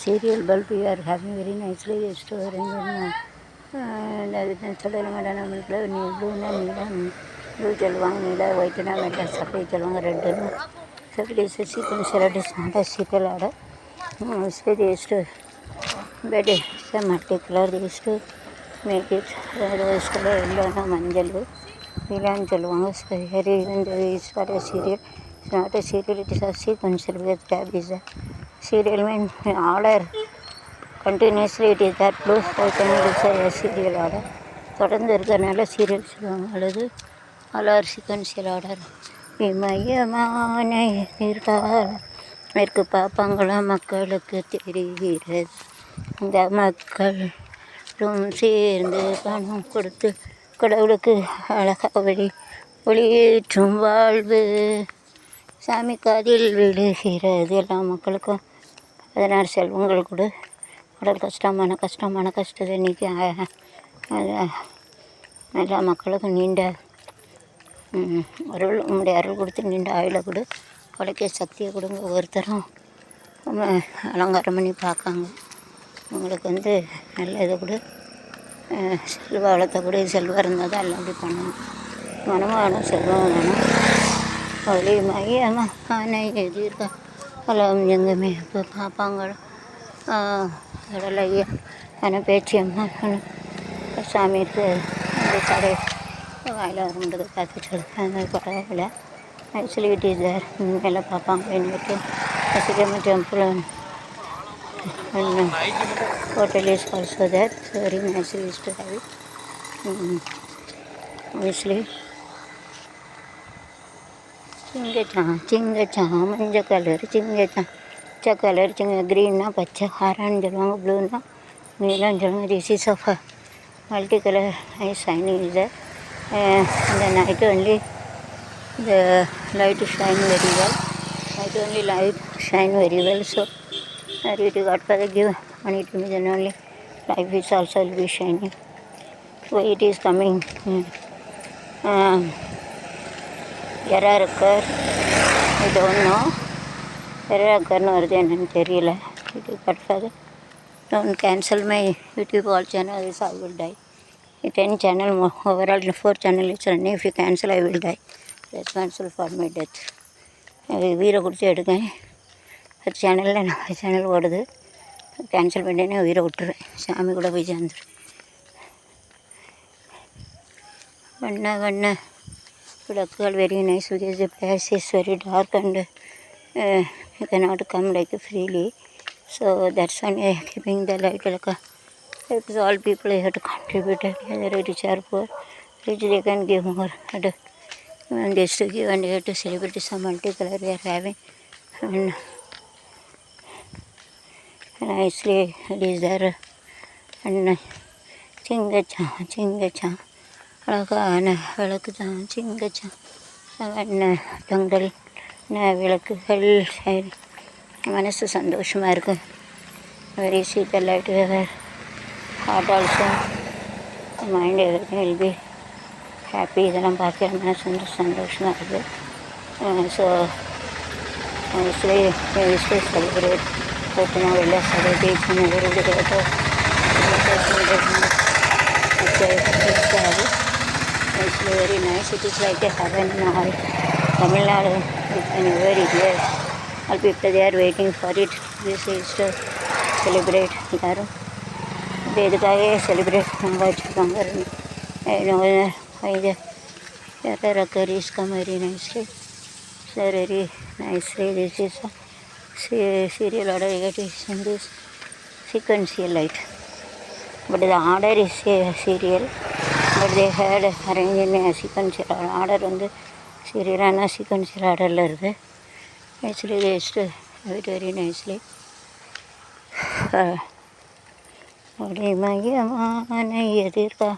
Serial bulb you are having very nicely store சொல்லலை madam நம்மளுக்கு நீ ப்ளூனா நீடா ப்ளூ சொல்லுவாங்க நீடா ஒயிட்னா வேண்டாம் சப்ளை சொல்லுவாங்க ரெட்டுன்னு சப்ளை சீக்கிரம் சிலட்டு நாட சீக்கிரம் ஆட ஸ்டோர் ஸ்டோர் பெட் மட்டி கலர் இஸ்ட்டு மேக் இட் ஸ்கூலில் எல்லோனா மஞ்சள் இதான்னு சொல்லுவாங்க சரி இந்த serial not serial it is a sequence tape is serial it's not it is a serial order continuously it is that blue serial order தொடர்ந்து இருக்கிறனால சீரியல் சொல்லுவாங்க. அல்லது அலார் சீக்வன்சியல் ஆர்டர் இமயமான எதிர்காலம் மேற்கு பாப்பாங்களாம் மக்களுக்கு தெரிகிறது. இந்த மக்கள் சேர்ந்து பணம் கொடுத்து கடவுளுக்கு அழகாக வழி ஒளியேற்றும் வாழ்வு. சாமி காதில் விழுகிறது. எல்லா மக்களுக்கும் பதினாறு செல்வங்கள் கொடு உடல் கஷ்டம் மன கஷ்டம் மன கஷ்டத்தை நீக்கி எல்லா மக்களுக்கும் நீண்ட அருள் உங்களுடைய அருள் கொடுத்து நீண்ட ஆயுளை கொடு உழைக்க சக்தியை கொடுங்க ஒருத்தரும் ரொம்ப அலங்காரம் பண்ணி பார்க்காங்க உங்களுக்கு வந்து நல்ல இதை கொடு செல்வ வளத்தை கொடு செல்வம் இருந்தால் தான் எல்லாம் அப்படி பண்ணணும் மனமும் வேணும் செல்வம் வேணும் ஒளியுமாகி ஆனால் ஆனால் எது இருக்கா பலம் எங்கேயுமே இப்போ பார்ப்பாங்க கடலையா ஆனால் பேச்சியம்மா சாமி இருக்குது கடை. வாயில் வரும்போது பார்த்துட்டு அது பரவாயில்ல. ஆக்சுவலி இட் இஸ் தேர் மேலே பார்ப்பாங்க எனக்கு சிக்கம temple hotel is also there very nice use to have it obviously சிங்கச்சான் சிங்கச்சான் மஞ்சள் கலர் சிங்கச்சான் பச்சை கலர் சிங்க க்ரீன்னா பச்சை ஹாரான்னு சொல்லுவாங்க ப்ளூன்னா நீலம் சொல்லுவாங்க this is of multi colour nice shining இது இந்த night only the light shine very well. Night only light shine very well. So I really God Father give money to me, then only life is also will be shining. So it is coming. mm, Um, error occur. I don't know. Error occurன்னு வருது என்னன்னு தெரியல இது God Father. Don't cancel my YouTube all channels, I will die. Ten channel, mo- overall four channel is running. If you cancel, I will die. Responsible for my death. அது உயிரை கொடுத்து எடுக்கேன் அது சேனலில் நம்ம சேனல் ஓடுது கேன்சல் பண்ணிட்டேனே உயிரை விட்டுருவேன் சாமி கூட போய் சேர்ந்துருவேன் வண்ண வண்ண But that's all very nice because the place is very dark and uh, you cannot come like freely. So that's why I am keeping the light like a, because all people have to contribute whether to share for which they can give more. And even this to give and here to celebrate some multicolor we are having. And nicely it is there and chinga cha chinga cha. அழகான விளக்கு தான் சிங்கச்சான். வண்ண தொங்கல் விளக்குகள் சரி. மனசு சந்தோஷமாக இருக்குது வெரி சீக்கிரம் light weather heart also mind everything will be happy இதெல்லாம் பார்க்குற மனசு வந்து சந்தோஷமாக இருக்குது ஸோ ஆக்சுவலி விஸ்லே செலிப்ரேட் ஓப்பனா வெளில செலிப்ரேட் பண்ண ஒரு விதத்தை Actually very nice. It is like a heaven in all. Tamil Nadu, very here. All people they are waiting for it. This is to celebrate. எல்லாரும் இது இதுக்காகவே செலிப்ரேட் பண்ண வச்சுருக்காங்க இது error curries come very nicely sir very nicely this is serial order it is in this sequential light but the order is a serial but had had chicken in order வந்து சீரியலான sequential ஆர்டரில் இருக்குது actually they very very have it very nicely ஒளிமயமான எதிர்கா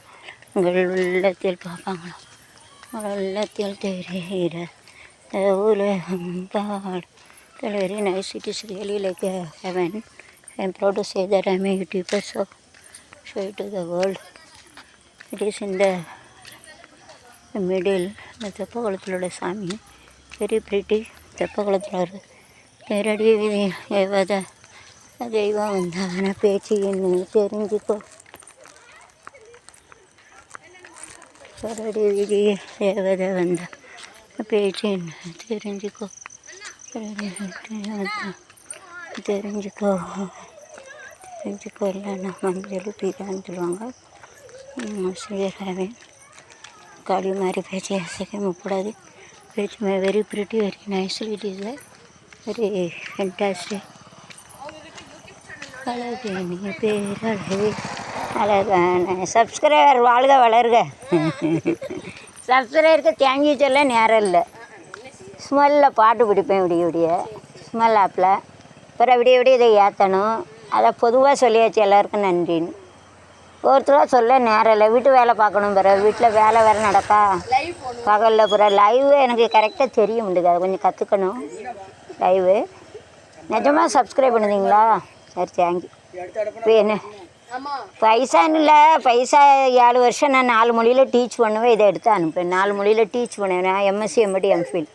உங்கள் உள்ளத்தில் பார்ப்பாங்களா உள்ளத்தில் தெரிகிற உலகம் பாடு. Very nice it is really like heaven I am proud to say that I may YouTuber so show to the world it is இந்த middle இந்த தெப்பகுளத்திலோட சாமி வெரி பிரிட்டி தெப்பகுளத்தில் வருது நேரடி ஏவாத தெய்வம் வந்தான பேச்சு என்ன தெரிஞ்சுக்கோ. சரடி விதி தேவதை வந்த பேச்சு என்ன தெரிஞ்சுக்கோ. தெரிஞ்சுக்கோ. தெரிஞ்சுக்கோ. இல்லைன்னா மஞ்சள் பீரான்னு சொல்லுவாங்க. ஸ்ரீராவின் காளி மாதிரி பேச்சு அசைக்க பேச்சு பேச்சு very pretty very nice it is very fantastic அழகு நீ பேரழகு. அழகான சப்ஸ்கிரைபர் வாழ்க வளருக. சப்ஸ்கிரைபருக்கு தேங்கி சொல்ல நேரம் இல்லை. ஸ்மெல்லில் பாட்டு பிடிப்பேன் விடிய விடிய. ஸ்மெல் ஆப்பில் அப்புறம் விடிய விடிய இதை ஏற்றணும் அதை பொதுவாக சொல்லியாச்சு எல்லாருக்கும் நன்றின்னு. ஒருத்தராக சொல்ல நேரம் இல்லை. வீட்டு வேலை பார்க்கணும் பிற வீட்டில் வேலை வேறு நடக்கா? பகலில் பிற லைவ் எனக்கு கரெக்டாக தெரிய முடியுது அதை கொஞ்சம் கற்றுக்கணும் லைவு நிஜமாக சப்ஸ்கிரைப் பண்ணுதீங்களா சரி தேங்க்யூ இப்போ என்ன? பைசான்னு இல்லை. பைசா ஏழு வருஷம் நான் நாலு மொழியில் டீச் பண்ணுவேன். இதை எடுத்து அனுப்பேன் நாலு மொழியில் டீச் பண்ணுவேன். நான் எம்எஸ்சி எம்எடி எம்ஃபில்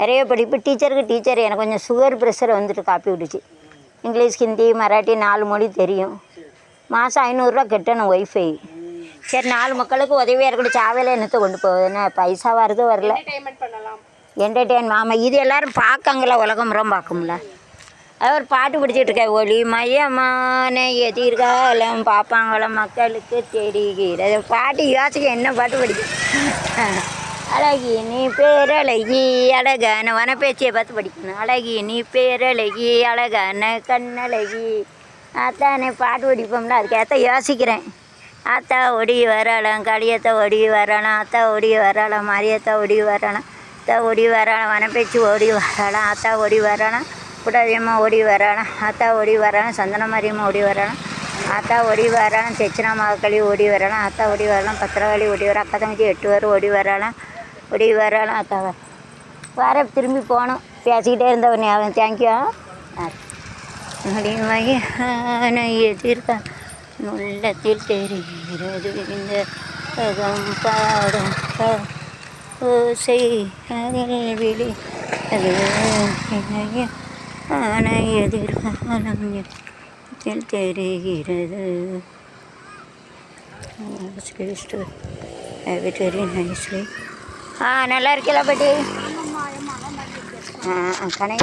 நிறைய படிப்பு டீச்சருக்கு டீச்சர் எனக்கு கொஞ்சம் சுகர் ப்ரெஷர் வந்துட்டு காப்பி விட்டுச்சு. இங்கிலீஷ் ஹிந்தி மராட்டி நாலு மொழி தெரியும். மாதம் ஐநூறுரூவா கட்டணும் ஒய்ஃபை சரி நாலு மக்களுக்கு உதவியாக இருக்கட்டும். சாவையில் என்னத்தை கொண்டு போகுது என்ன பைசா வருது வரல. என்டர்டெயின் ஆமாம் இது எல்லாரும் பார்க்காங்களா உலகம் புறம் பார்க்கும்ல. அது ஒரு பாட்டு பிடிச்சிட்டு இருக்கேன் ஒளி மயமான எதிர்காலம் பார்ப்பாங்கள மக்களுக்கு தெரிகிறது. பாட்டு யோசிக்க என்ன பாட்டு படிக்க அழகி நீ பேரழகி அழகான வனப்பேச்சியை பார்த்து படிக்கணும். அழகி நீ பேரழகி அழகான கண்ணழகி. அத்தானே பாட்டு படிப்போம்ல அதுக்கேற்ற யோசிக்கிறேன் அத்தா ஒடி வரலாம் களியத்தை ஒடி வரலாம் அத்தா ஒடி வரலாம் மரியத்தை ஒடி வரலாம் அத்தா ஒடி வரலாம் வனப்பேச்சு ஓடி வரலாம் அத்தா ஓடி வரலாம் புடாதியம்மா ஓடி வரலாம் அத்தா ஓடி வரலாம் சந்தன மாரியம்மா ஓடி வரலாம் அத்தா ஓடி வரலாம் தெச்சினா மகளி ஓடி வரலாம் அத்தா ஓடி வரலாம் பத்திரவாளி ஓடி வர அக்கா தங்கச்சி எட்டு பேர் ஓடி வரலாம் ஓடி வரலாம் அத்தா வர திரும்பி போகணும் பேசிக்கிட்டே இருந்தவர் ஞாபகம் தேங்க்யூ அடிமையான எதிர்க்க உள்ளத்தில் தெரிகிறது. இந்த அகம் பாடும் ஓசை அதில் விழி அது ஆன எதிர்காலம் எத்தில் தெரிகிறது. வெரி நைஸ்லி ஆ நல்லா இருக்கல பாட்டி ஆ கணை